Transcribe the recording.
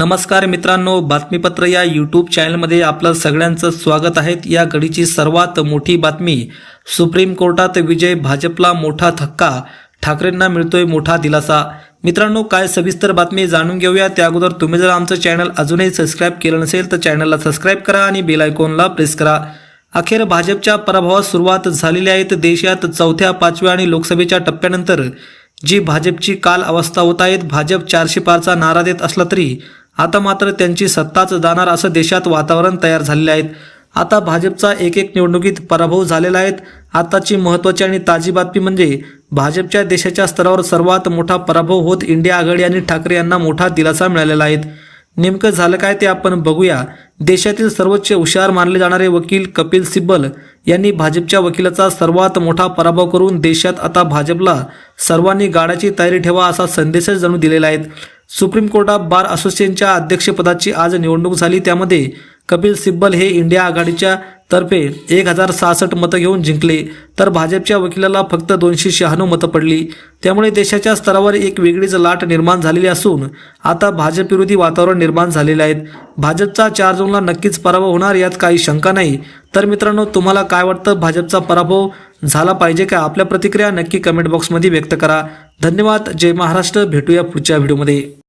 नमस्कार मित्रांनो बातमीपत्र या यूट्यूब चॅनलमध्ये आपलं सगळ्यांचं स्वागत आहे. या घडीची सर्वात मोठी बातमी सुप्रीम कोर्टात विजय भाजपला मोठा धक्का ठाकरेंना मिळतोय मोठा दिलासा. मित्रांनो काय सविस्तर बातमी जाणून घेऊया. त्या अगोदर तुम्ही जर आमचं चॅनल अजूनही सबस्क्राईब केलं नसेल तर चॅनलला सबस्क्राईब करा आणि बेल आयकॉनला प्रेस करा. अखेर भाजपच्या पराभवास सुरुवात झालेली आहेत देशात चौथ्या पाचव्या आणि लोकसभेच्या टप्प्यानंतर जी भाजपची काल अवस्था होत आहेत भाजप चारशे पारचा नारा देत असला तरी आता मात्र त्यांची सत्ताच जाणार असं देशात वातावरण तयार झालेले आहेत. आता भाजपचा एक एक निवडणुकीत पराभव झालेला आहेत आताची महत्त्वाची आणि ताजी बातमी म्हणजे भाजपच्या देशाच्या स्तरावर सर्वात मोठा पराभव होत इंडिया आघाडी आणि ठाकरे यांना मोठा दिलासा मिळालेला आहे. नेमकं झालं काय ते आपण बघूया. देशातील सर्वोच्च हुशार मानले जाणारे वकील कपिल सिब्बल यांनी भाजपच्या वकिलाचा सर्वात मोठा पराभव करून देशात आता भाजपला सर्वांनी गाडाची तयारी ठेवा असा संदेशच जणू दिलेला आहे. सुप्रीम कोर्टात बार असोसिएशनच्या अध्यक्षपदाची आज निवडणूक झाली. त्यामध्ये कपिल सिब्बल हे इंडिया आघाडीच्या तर्फे एक हजार सहासष्ट मतं घेऊन जिंकले. तर भाजपच्या वकिलाला फक्त दोनशे शहाण्णव मतं पडली. त्यामुळे देशाच्या स्तरावर एक वेगळीच लाट निर्माण झालेली असून आता भाजपविरोधी वातावरण निर्माण झालेले आहेत भाजपचा चार जूनला नक्कीच पराभव होणार यात काही शंका नाही. तर मित्रांनो तुम्हाला काय वाटतं? भाजपचा पराभव झाला पाहिजे का? आपल्या प्रतिक्रिया नक्की कमेंट बॉक्समध्ये व्यक्त करा. धन्यवाद. जय महाराष्ट्र. भेटूया पुढच्या व्हिडिओमध्ये